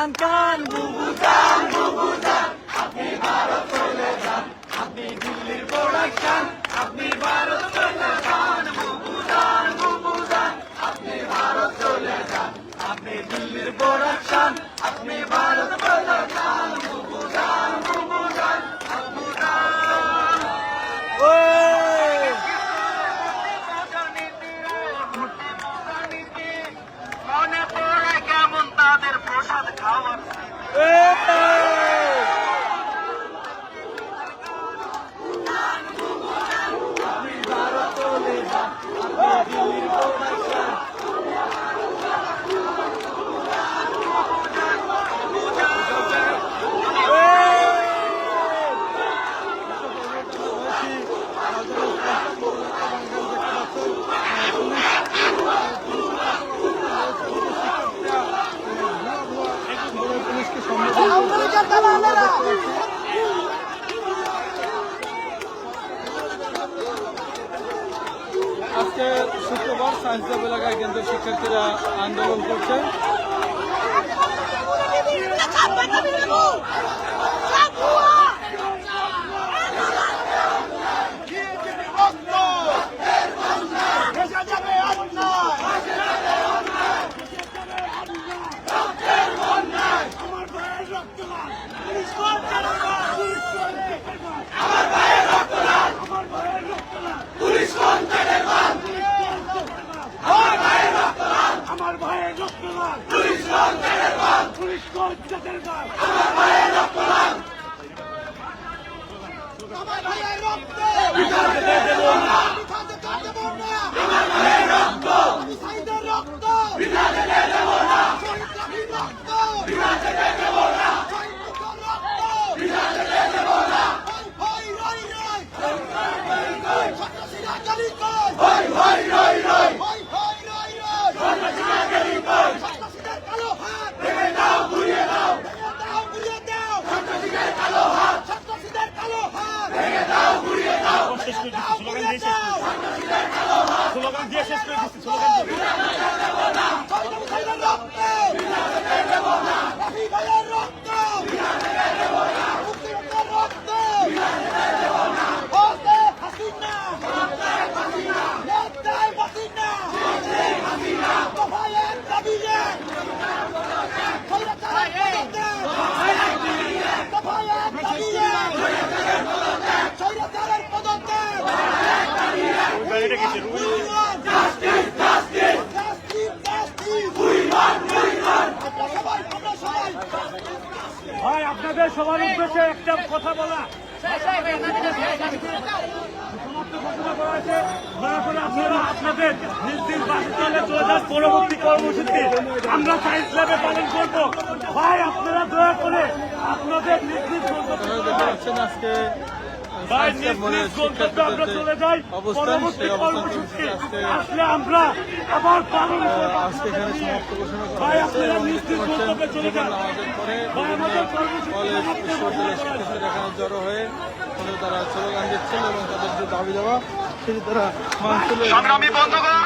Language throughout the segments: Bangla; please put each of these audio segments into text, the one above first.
কান কান বুবু কান বুবু আপনি ভারত চলে যান আপনি দিল্লির প্রোডাকশন আপনি আজকে শুক্রবার সায়েন্স ল্যাব এলাকায় কেন্দ্রের শিক্ষার্থীরা আন্দোলন করছে। চাপ পুলিশ কোচ যাদের গাল আমার ভাইয়ের রক্ত লাল আমার ভাইয়ের রক্ত বিকাশে দেব না বিকাশে দেব না আমার ভাইয়ের রক্ত বিকাশে দেব না স্লোগান দিয়ে শেষ স্লোগান দিয়ে শেষ করে দিচ্ছি স্লোগান ভাই আপনাদের সবার উদ্দেশ্যে একটা কথা বলা। আপনাদের নিজ নিজ বাসস্থানে চলে যান পরবর্তী কর্মসূচি। আমরা সায়েন্স ল্যাবে পালন করব। ভাই আপনারা দয়া করে আপনাদের নিজ নিজ আজকে ভাই নিজ নিজ গন্তব্যে আমরা চলে যাই পরবর্তী কর্মসূচি আসলে আমরা আবার জড়ো হয়ে তারা স্লোগান দিচ্ছেন এবং তাদের যে দাবি দেওয়া সেটি তারা মানছিল সংগ্রামী বন্ধুগণ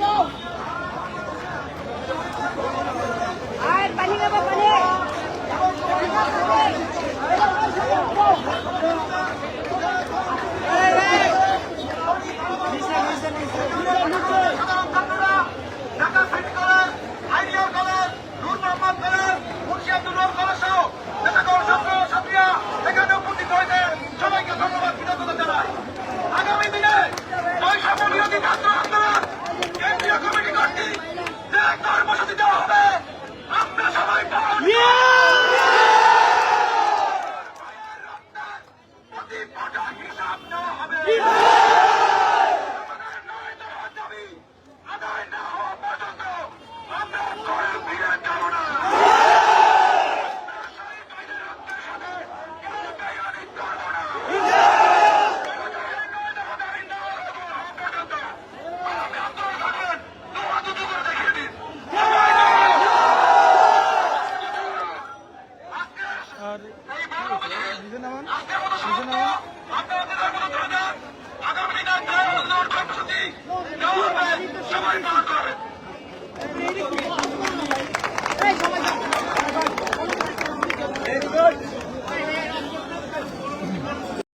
Oh, naman?